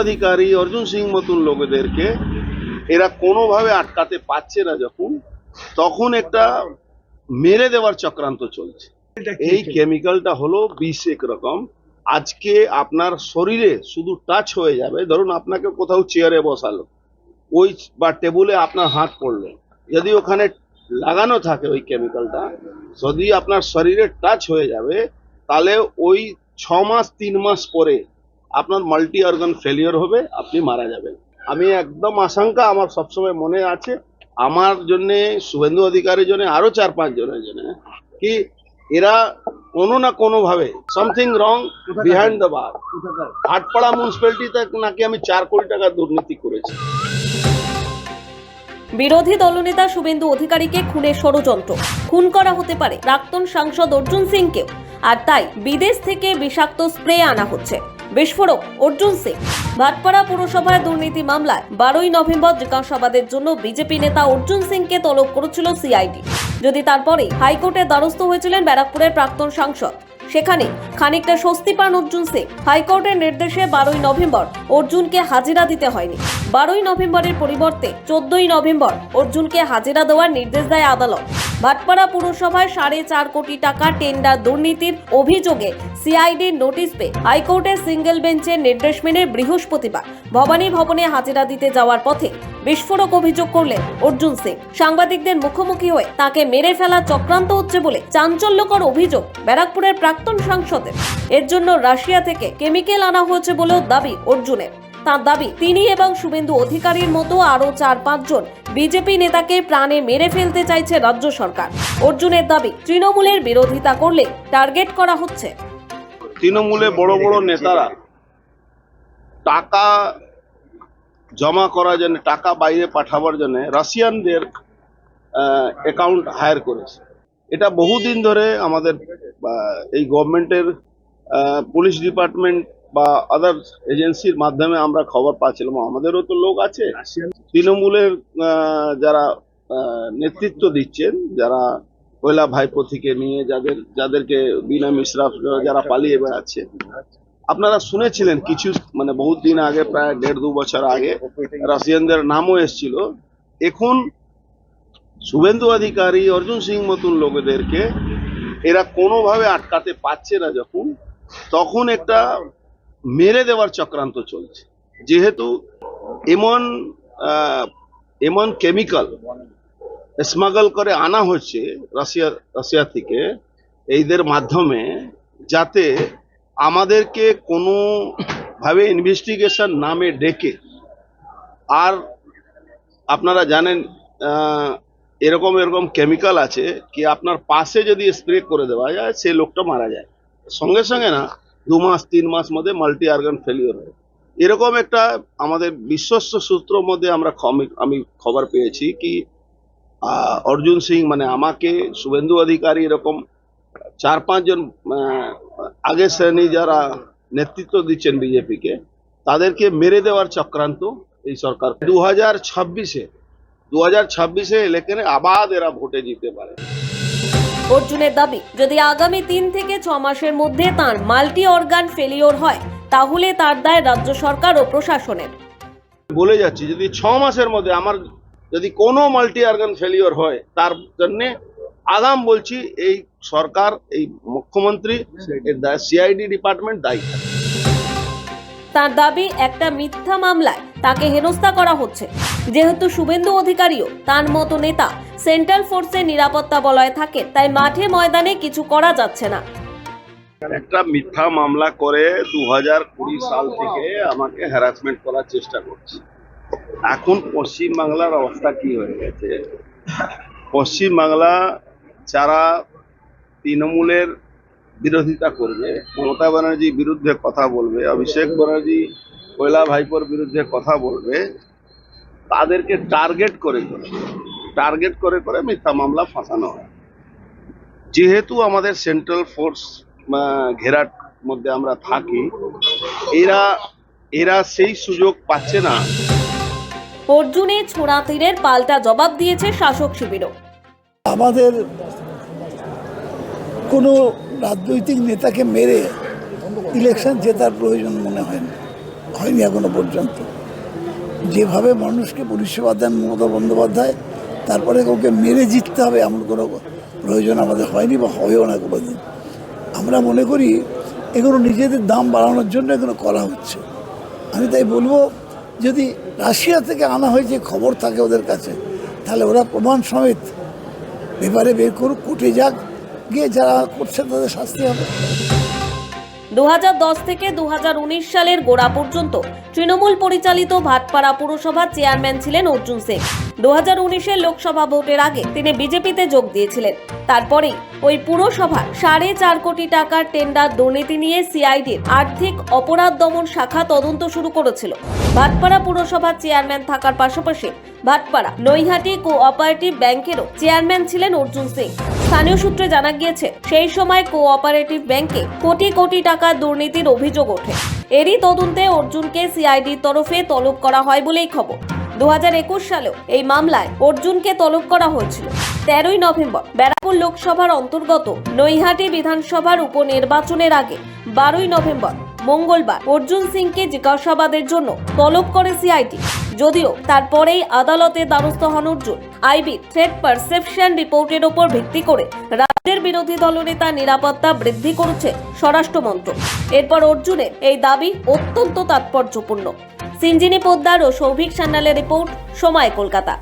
অধিকারী অর্জুন সিং মতন লোকেদেরকে এরা কোনোভাবে আটকাতে পারছে না যখন তখন একটা মেরে দেওয়ার চক্রান্ত চলছে। এই কেমিক্যালটা হলো বিষ এক রকম। আজকে আপনার শরীরে শুধু টাচ হয়ে যাবে। ধরুন আপনাকে কোথাও চেয়ারে বসালো ওই বা টেবুলে আপনার হাত পড়ল। যদি ওখানে লাগানো থাকে ওই কেমিক্যালটা যদি আপনার শরীরে টাচ হয়ে যাবে তাহলে ওই ছ মাস তিন মাস পরে আপনার মাল্টি অর্গান ফেলিওর হবে, আপনি মারা যাবেন। আমি একদম আশঙ্কা, আমার সবসময় মনে আছে। আমার জন্য, শুভেন্দু অধিকারীর জন্য, আরও চার পাঁচ জনের জন্য, কি এরা কোনো না কোনো ভাবে something wrong behind the bar Bhatpara মিউনিসিপ্যালিটিতে নাকি আমি চার কোটি টাকা দুর্নীতি করেছি। বিরোধী দলনেতা শুভেন্দু অধিকারীকে খুনের ষড়যন্ত্র। খুন করা হতে পারে প্রাক্তন সাংসদ অর্জুন সিংকেও। আর তাই বিদেশ থেকে বিষাক্ত স্প্রে আনা হচ্ছে। বিস্ফোরক অর্জুন সিং। ভাটপাড়া পুরসভায় দুর্নীতি মামলায় বারোই নভেম্বর জিজ্ঞাসাবাদের জন্য বিজেপি নেতা অর্জুন সিংকে তলব করেছিল সিআইডি। যদি তারপরে হাইকোর্টের দ্বারস্থ হয়েছিলেন ব্যারাকপুরের প্রাক্তন সাংসদ, সেখানে খানিকটা স্বস্তি পান অর্জুন সিং। হাইকোর্টের নির্দেশে বারোই নভেম্বর অর্জুনকে হাজিরা দিতে হয়নি। বারোই নভেম্বরের পরিবর্তে চোদ্দই নভেম্বর অর্জুনকে হাজিরা দেওয়ার নির্দেশ দেয় আদালত। ভাটপাড়া পুরসভায় সাড়ে চার কোটি টাকা টেন্ডার দুর্নীতির অভিযোগে সিআইডির নোটিশ পেয়ে হাইকোর্টের সিঙ্গেল বেঞ্চের নির্দেশ মেনে বৃহস্পতিবার ভবানী ভবনে হাজিরা দিতে যাওয়ার পথে বিস্ফোরক অভিযোগ করলেন অর্জুন সিং। সাংবাদিকদের মুখোমুখি হয়ে তাকে মেরে ফেলা চক্রান্ত হচ্ছে বলে চাঞ্চল্যকর অভিযোগ ব্যারাকপুরের প্রাক্তন সাংসদের। এর জন্য রাশিয়া থেকে কেমিক্যাল আনা হয়েছে বলেও দাবি অর্জুনের। তার দাবি, তিনি এবং শুভেন্দু অধিকারীর মতো আরও চার পাঁচজন বিজেপি নেতাকে প্রাণে মেরে ফেলতে চাইছে রাজ্য সরকার। অর্জুনের দাবি, তৃণমূলের বিরোধিতা করলে টার্গেট করা হচ্ছে। তৃণমূলে বড় বড় নেতারা টাকা জমা করার জন্য, টাকা বাইরে পাঠাবার জন্য রাশিয়ানদের অ্যাকাউন্ট হায়ার করেছে। এটা বহুদিন ধরে আমাদের এই গভর্নমেন্টের পুলিশ ডিপার্টমেন্ট বা আদার এজেন্সির মাধ্যমে আমরা খবর পাচ্ছিলাম। আমাদেরও তো লোক আছে। তৃণমূলের যারা নেতৃত্ব দিচ্ছেন যারা পয়লা ভাইপো থেকে নিয়ে যাদের যাদেরকে বিনা মিশ্রা যারা পালিয়ে বেড়াচ্ছে। আপনারা শুনেছিলেন কিছু মানে বহুত দিন আগে প্রায় দেড় দু বছর আগে রাশিয়ানদের নামও এসেছিল। এখন শুভেন্দু অধিকারী অর্জুন সিং মতন লোকেদেরকে এরা কোনোভাবে আটকাতে পারছে না যখন। তখন একটা মেরে দেওয়ার চক্রান্ত চলছে। যেহেতু এমন এমন কেমিক্যাল স্মাগল করে আনা হচ্ছে রাশিয়া রাশিয়া থেকে এইদের মাধ্যমে যাতে আমাদেরকে কোনো ভাবে ইনভেস্টিগেশন নামে ডেকে। আর আপনারা জানেন এরকম এরকম কেমিক্যাল আছে কি আপনার পাশে যদি স্প্রে করে দেওয়া যায়, সে লোকটা মারা যায়। সঙ্গে সঙ্গে না দু মাস তিন মাস মধ্যে মাল্টি অর্গান ফেলিওর হয়। এরকম একটা আমাদের বিশ্বস্ত সূত্র মধ্যে আমরা আমি খবর পেয়েছি কি অর্জুন সিং মানে আমাকে, শুভেন্দু অধিকারী এরকম চার পাঁচজন আগের শ্রেণি যারা নেতৃত্ব দিচ্ছেন বিজেপিকে, তাদেরকে মেরে দেওয়ার চক্রান্ত এই সরকার। দু হাজার ছাব্বিশে দু হাজার ছাব্বিশে ইলেকশনে আবাদ এরা ভোটে জিতে পারে। অর্জুনের দাবি যদি আগামী তিন থেকে ছ মাসের মধ্যে তার মাল্টি অর্গান ফেলিওর হয় তাহলে তার দায় রাজ্য সরকার ও প্রশাসনের। বলে যাচ্ছি যদি ছ মাসের মধ্যে আমার যদি কোনো মাল্টি অর্গান ফেলিওর হয় তার জন্য আগাম বলছি এই সরকার এই মুখ্যমন্ত্রী সিআইডি ডিপার্টমেন্ট দায়ী। তার দাবি একটা মিথ্যা মামলায় তাকে হেনস্থা করা হচ্ছে। যেহেতু শুভেন্দু অধিকারীও তার মতো নেতা সেন্ট্রাল ফোর্সের নিরাপত্তা বলয়ে থাকে, তাই মাঠে ময়দানে কিছু করা যাচ্ছে না। একটা মিথ্যা মামলা করে দু হাজার কুড়ি সাল থেকে আমাকে হ্যারাসমেন্ট করার চেষ্টা করছে। এখন পশ্চিম বাংলার অবস্থা কি হয়ে গেছে? পশ্চিম বাংলা যারা তৃণমূলের বিরোধিতা করবে, মমতা ব্যানার্জির বিরুদ্ধে কথা বলবে, অভিষেক ব্যানার্জি কৈলা ভাইপোর বিরুদ্ধে কথা বলবে তাদেরকে টার্গেট করে করে টার্গেট করে করে মিথ্যা মামলা ফাঁসানো হয়। যেহেতু আমাদের সেন্ট্রাল ফোর্স ঘেরার মধ্যে আমরা থাকি এরা এরা সেই সুযোগ পাচ্ছে না। অর্জুনের ছোড়া তীরের পাল্টা জবাব দিয়েছে শাসক শিবিরও। আমাদের কোনো রাজনৈতিক নেতাকে মেরে ইলেকশন জেতার প্রয়োজন মনে হয় না। হয়নি এখনও পর্যন্ত। যেভাবে মানুষকে পরিষেবা দেন মমতা বন্দ্যোপাধ্যায়, তারপরে ওকে মেরে জিততে হবে এমন কোনো প্রয়োজন আমাদের হয়নি বা হবেও না কোনোদিন। আমরা মনে করি এগুলো নিজেদের দাম বাড়ানোর জন্য এগুলো করা হচ্ছে। আমি তাই বলব, যদি রাশিয়া থেকে আনা হয়েছে খবর থাকে ওদের কাছে, তাহলে ওরা প্রমাণ সমেত পেপারে বের করুক, কোর্টে যাক, গিয়ে যারা করছে তাদের শাস্তি হবে। দু হাজার দশ থেকে দুহাজার উনিশ সালের গোড়া পর্যন্ত তৃণমূল পরিচালিত ভাটপাড়া পুরসভার চেয়ারম্যান ছিলেন অর্জুন সিং দু হাজার লোকসভা ভোটের আগে তিনি বিজেপিতে যোগ দিয়েছিলেন। তারপরেই ওই পুরসভা সাড়ে চার কোটি টাকার টেন্ডার দুর্নীতি নিয়ে সিআইডির আর্থিক অপরাধ দমন শাখা তদন্ত শুরু করেছিল। ভাটপাড়া পুরসভার চেয়ারম্যান থাকার পাশাপাশি ভাটপাড়া নৈহাটি কোঅপারেটিভ ব্যাংকেরও চেয়ারম্যান ছিলেন অর্জুন সিং। স্থানীয় সূত্রে জানা গিয়েছে, সেই সময় কোঅপারেটিভ ব্যাংকে কোটি কোটি টাকা দুর্নীতির অভিযোগ ওঠে। এরই তদন্তে অর্জুনকে সিআইডির তরফে তলব করা হয় বলেই খবর। দু সালেও এই মামলায় অর্জুনকে তলব করা হয়েছিল। তেরোই নভেম্বর ব্যারাকপুর লোকসভার অন্তর্গত নৈহাটি বিধানসভার উপনির্বাচনের আগে বারোই নভেম্বর মঙ্গলবার অর্জুন সিংকে জিজ্ঞাসাবাদের জন্য তলব করে সিআইডি। যদিও তারপরেই আদালতে দ্বারস্থ হন অর্জুন। আইবি থ্রেড পারসেপশন রিপোর্টের উপর ভিত্তি করে রাজ্যের বিরোধী দলনেতা নিরাপত্তা বৃদ্ধি করছে স্বরাষ্ট্রমন্ত্র এরপর অর্জুনের এই দাবি অত্যন্ত তাৎপর্যপূর্ণ। সিঞ্জিনী পোদ্দার ও সৌভিক সান্যালের রিপোর্ট, সময় কলকাতা।